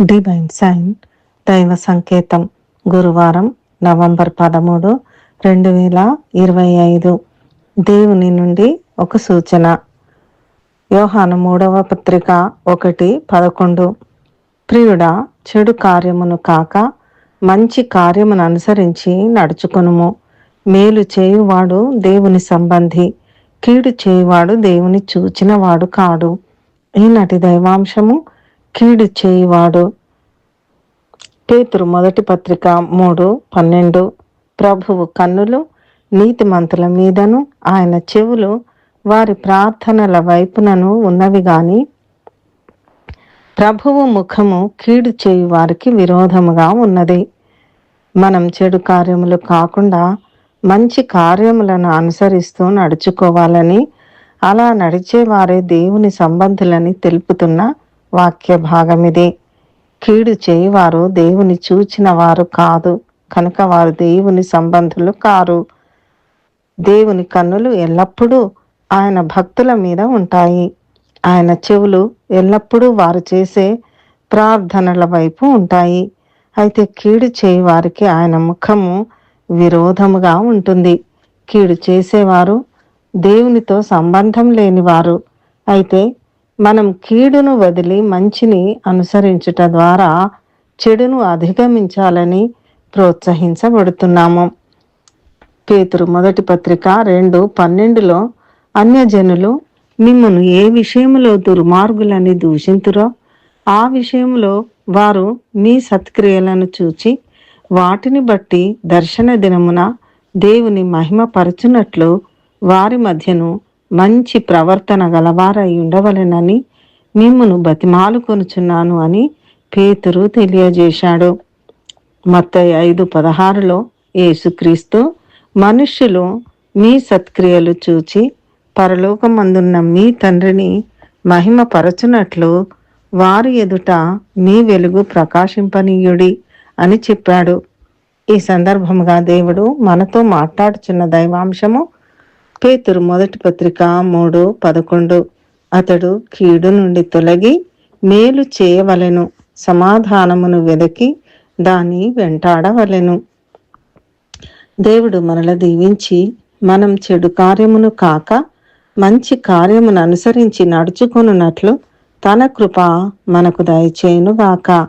Divine sign దైవ సంకేతం గురువారం నవంబర్ పదమూడు రెండు వేల ఇరవై ఐదు. దేవుని నుండి ఒక సూచన. యోహాను మూడవ పత్రిక ఒకటి పదకొండు. ప్రియుడా చెడు కార్యమును కాక మంచి కార్యమును అనుసరించి నడుచుకొనుము. మేలు చేయువాడు దేవుని సంబంధి కీడు చేయువాడు దేవుని చూచినవాడు కాడు. ఈనాటి దైవాంశము కీడు చేయువాడు. పేతురు మొదటి పత్రిక మూడు పన్నెండు. ప్రభువు కన్నులు నీతిమంతుల మీదను ఆయన చెవులు వారి ప్రార్థనల వైపునను ఉన్నవి గాని ప్రభువు ముఖము కీడు చేయు వారికి విరోధముగా ఉన్నది. మనం చెడు కార్యములు కాకుండా మంచి కార్యములను అనుసరిస్తూ నడుచుకోవాలని అలా నడిచేవారే దేవుని సంబంధులని తెలుపుతున్న వాక్య భాగమిది. కీడు చేయవారు దేవుని చూచిన వారు కాదు కనుక వారు దేవుని సంబంధులు కారు. దేవుని కన్నులు ఎల్లప్పుడూ ఆయన భక్తుల మీద ఉంటాయి. ఆయన చెవులు ఎల్లప్పుడూ వారు చేసే ప్రార్థనల వైపు ఉంటాయి. అయితే కీడు చేయి వారికి ఆయన ముఖము విరోధముగా ఉంటుంది. కీడు చేసేవారు దేవునితో సంబంధం లేనివారు. అయితే మనం కీడును వదిలి మంచిని అనుసరించుట ద్వారా చెడును అధిగమించాలని ప్రోత్సహించబడుతున్నాము. పేతురు మొదటి పత్రిక రెండు పన్నెండులో అన్యజనులు మిమ్మను ఏ విషయములో దుర్మార్గులని దూషింతురో ఆ విషయంలో వారు మీ సత్క్రియలను చూచి వాటిని బట్టి దర్శన దినమున దేవుని మహిమ పరచునట్లు వారి మధ్యను మంచి ప్రవర్తన గలవారై ఉండవలెనని మిమ్మును బతిమాలు కొనుచున్నాను అని పేతురు తెలియజేశాడు. మత్తయి ఐదు పదహారులో యేసుక్రీస్తు మనుష్యులు మీ సత్క్రియలు చూచి పరలోకమందున్న మీ తండ్రిని మహిమపరచునట్లు వారి ఎదుట మీ వెలుగు ప్రకాశింపనీయుడి అని చెప్పాడు. ఈ సందర్భముగా దేవుడు మనతో మాట్లాడుచున్న దైవాంశము పేతురు మొదటి పత్రిక మూడు పదకొండు. అతడు కీడు నుండి తొలగి మేలు చేయవలెను సమాధానమును వెదకి దాన్ని వెంటాడవలెను. దేవుడు మనల దీవించి మనం చెడు కార్యమును కాక మంచి కార్యమును అనుసరించి నడుచుకొనున్నట్లు తన కృప మనకు దయచేయునుగాక.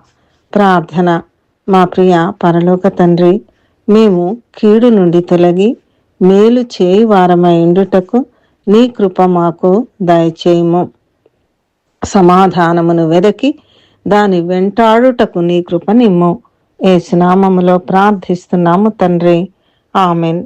ప్రార్థన. మా ప్రియ పరలోక తండ్రి మేము కీడు నుండి తొలగి మేలు చేయి వారమైండుటకు నీ కృప మాకు దయచేయము. సమాధానమును వెదకి దాని వెంటాడుటకు నీ కృప నిమ్ము. ఏ స్నామములో ప్రార్థిస్తున్నాము తండ్రి. ఆమెన్.